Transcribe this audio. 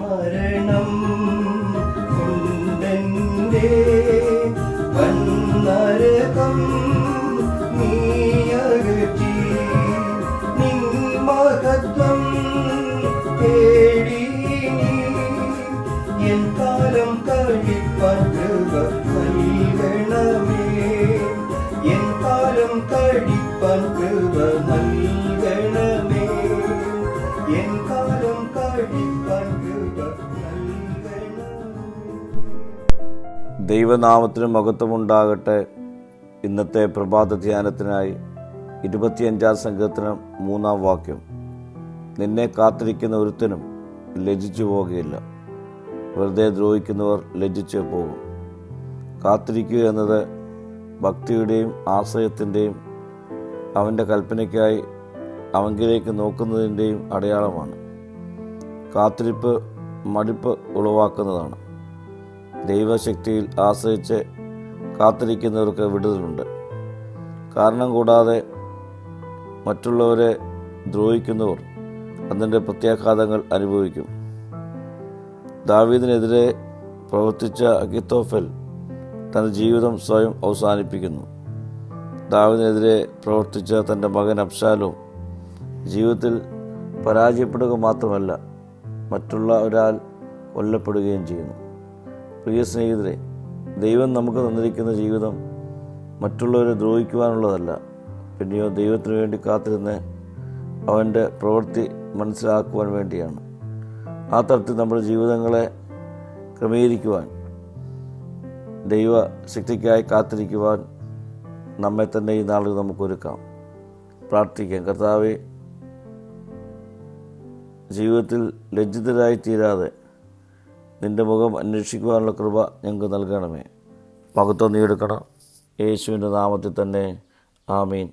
മരണം കൊണ്ടെന്റെ വന്നരകം നീയകറ്റി നിൻ മഹത്വം തേടി എൻ കാലം കഴിപ്പാൻ കൃപ നൽകണമേ. എൻ ദൈവനാമത്തിന് മഹത്വമുണ്ടാകട്ടെ. ഇന്നത്തെ പ്രഭാത ധ്യാനത്തിനായി ഇരുപത്തിയഞ്ചാം സംഘത്തിന് മൂന്നാം വാക്യം. നിന്നെ കാത്തിരിക്കുന്ന ഒരുത്തനും ലജിച്ചു പോകുകയില്ല വെറുതെ ദ്രോഹിക്കുന്നവർ ലജ്ജിച്ച് പോകും. കാത്തിരിക്കുക എന്നത് ഭക്തിയുടെയും ആശ്രയത്തിന്റെയും അവന്റെ കൽപ്പനയ്ക്കായി അവങ്കിലേക്ക് നോക്കുന്നതിന്റെയും അടയാളമാണ്. കാത്തിരിപ്പ് മടിപ്പ് ഉളവാക്കുന്നതാണ്. ദൈവശക്തിയിൽ ആശ്രയിച്ച് കാത്തിരിക്കുന്നവർക്ക് വിടുതലുണ്ട്. കാരണം കൂടാതെ മറ്റുള്ളവരെ ദ്രോഹിക്കുന്നവർ അതിന്റെ പ്രത്യാഘാതങ്ങൾ അനുഭവിക്കും. ദാവീദിനെതിരെ പ്രവർത്തിച്ച അഗിത്തോഫൽ തന്റെ ജീവിതം സ്വയം അവസാനിപ്പിക്കുന്നു. ദാവീദിനെതിരെ പ്രവർത്തിച്ച തന്റെ മകൻ അബ്ശാലും ജീവിതത്തിൽ പരാജയപ്പെടുക മാത്രമല്ല മറ്റുള്ള ഒരാൾ കൊല്ലപ്പെടുകയും ചെയ്യുന്നു. പ്രിയ സ്നേഹിതരെ ദൈവം നമുക്ക് തന്നിരിക്കുന്ന ജീവിതം മറ്റുള്ളവരെ ദ്രോഹിക്കുവാനുള്ളതല്ല. പിന്നെയോ ദൈവത്തിന് വേണ്ടി കാത്തിരുന്ന് അവന്റെ പ്രവൃത്തി മനസ്സിലാക്കുവാൻ വേണ്ടിയാണ്. ആ തരത്തിൽ നമ്മുടെ ജീവിതങ്ങളെ ക്രമീകരിക്കുവാൻ ദൈവ ശക്തിക്കായി കാത്തിരിക്കുവാൻ നമ്മെ തന്നെ ഈ നാളിൽ നമുക്കൊരുക്കാം പ്രാർത്ഥിക്കാം. കർത്താവ് ജീവിതത്തിൽ ലജ്ജിതരായി തീരാതെ നിന്റെ മുഖം അന്വേഷിക്കുവാനുള്ള കൃപ ഞങ്ങൾക്ക് നൽകണമേ. മഹത്വം നീ എടുക്കണം. യേശുവിന്റെ നാമത്തിൽ തന്നെ. ആമീൻ.